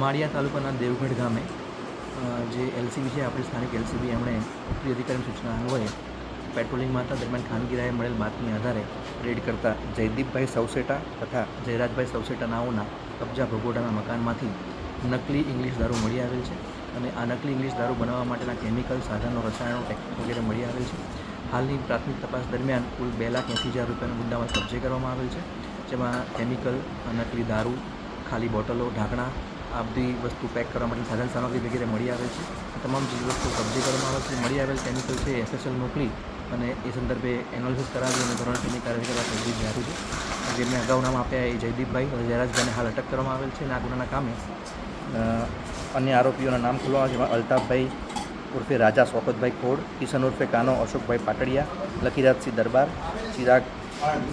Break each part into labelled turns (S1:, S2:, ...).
S1: માળિયા તાલુકાના દેવગઢ ગામે જે એલસીબી છે, આપણી સ્થાનિક એલસીબી, એમણે ઉપરી અધિકારીની સૂચના અન્વયે પેટ્રોલિંગમાં હતા દરમિયાન ખાનગીરાએ મળેલ બાતમી આધારે રેડ કરતા જયદીપભાઈ સવસેટા તથા જયરાજભાઈ સવસેટા નાઓના કબજા ભગોડાના મકાનમાંથી નકલી ઇંગ્લિશ દારૂ મળી આવેલ છે અને આ નકલી ઇંગ્લિશ દારૂ બનાવવા માટેના કેમિકલ સાધનો, રસાયણો વગેરે મળી આવેલ છે. હાલની પ્રાથમિક તપાસ દરમિયાન કુલ બે લાખ એંસી હજાર રૂપિયાના મુદ્દામાં કબજે કરવામાં આવેલ છે, જેમાં કેમિકલ, નકલી દારૂ, ખાલી બોટલો, ઢાંકણા આ બધી વસ્તુ પેક કરવા માટે સાધન સામગ્રી વગેરે મળી આવે છે. તમામ ચીજ વસ્તુ કબજે કરવામાં આવે છે, મળી આવેલ કેમિકલ છે એસએસએલ મોકલી અને એ સંદર્ભે એનાલિસિસ કરાવી અને ધોરણસરની કાર્યવાહી કરવા તજવીજ જાહેર છે. જેમને અગાઉ નામ આપ્યા એ જયદીપભાઈ અને જયરાજભાઈને હાલ અટક કરવામાં આવેલ છે. અને આ ગુનાના કામે અન્ય આરોપીઓના નામ ખોલવામાં જેમાં અલ્તાફભાઈ ઉર્ફે રાજા શોકતભાઈ ખોડ, કિશન ઉર્ફે કાનો અશોકભાઈ પાટડિયા લકીરાજસિંહ દરબાર, ચિરાગ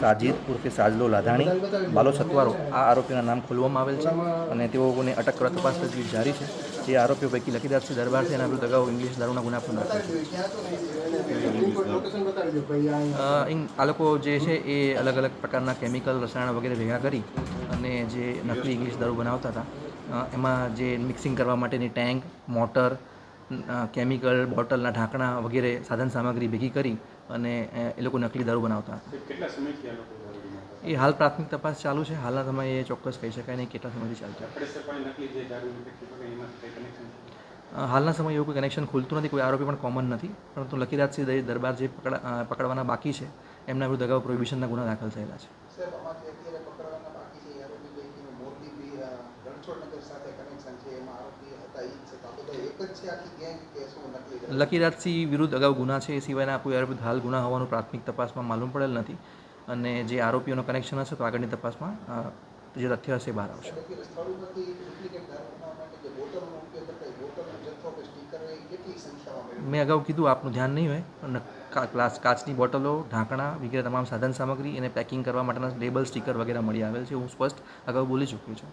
S1: સાજીદ ઉર્ફે સાજલો લાધાણી, બાલો સત્વારો, આ આરોપીના નામ ખોલવામાં આવેલ છે અને તેઓને અટક કરવા તપાસ તજવીજ જારી છે. જે આરોપીઓ પૈકી લકીરાજસિંહ દરબાર છે, એના વિરુદ્ધ અગાઉ ઇંગ્લિશ દારૂના ગુના પણ દાખલ છે. આ લોકો જે છે એ અલગ અલગ પ્રકારના કેમિકલ, રસાયણ વગેરે ભેગા કરી અને જે નકલી ઇંગ્લિશ દારૂ બનાવતા હતા. એમાં જે મિક્સિંગ કરવા માટેની ટેન્ક, મોટર કેમિકલ બોટલના ઢાંકણા વગેરે સાધન સામગ્રી ભેગી કરી અને એ લોકો નકલી દારૂ બનાવતા. હતા
S2: કેટલા સમયથી આ લોકો દારૂ બનાવતા?
S1: એ હાલ પ્રાથમિક તપાસ ચાલુ છે. હાલના સમયે એ ચોક્કસ કહી શકાય નહીં કેટલા સમયથી ચાલશે
S2: આપણે સર પણ નકલી જે દારૂ ફેક્ટરી પકડી એમાં કંઈ કનેક્શન છે?
S1: અ, હાલના સમયે એવું કોઈ કનેક્શન ખુલતું નથી કોઈ આરોપી પણ કોમન નથી. પરંતુ લકીરાજસિંહ દઈ દરબાર જે પકડા પકડવાના બાકી છે એમના વિરુદ્ધ અગાઉ પ્રોહિબિશનના ગુના દાખલ થયેલા છે.
S3: સાથે કનેક્શન છે એમાં
S1: લકીરાજસિંહ વિરુદ્ધ અગાઉ ગુના છે એ સિવાયના કોઈ આરોપી હાલ ગુના હોવાનું પ્રાથમિક તપાસમાં માલુમ પડેલ નથી. અને જે આરોપીઓનો કનેક્શન હશે તો આગળની તપાસમાં જે તથ્ય હશે બહાર આવશે. મેં અગાઉ કીધું આપનું ધ્યાન નહીં હોય પણ ગ્લાસ કાચની બોટલો ઢાંકણા વગેરે તમામ સાધન સામગ્રી એને પેકિંગ કરવા માટેના લેબલ સ્ટીકર વગેરે મળી આવેલ છે હું સ્પષ્ટ અગાઉ બોલી ચૂક્યો છું.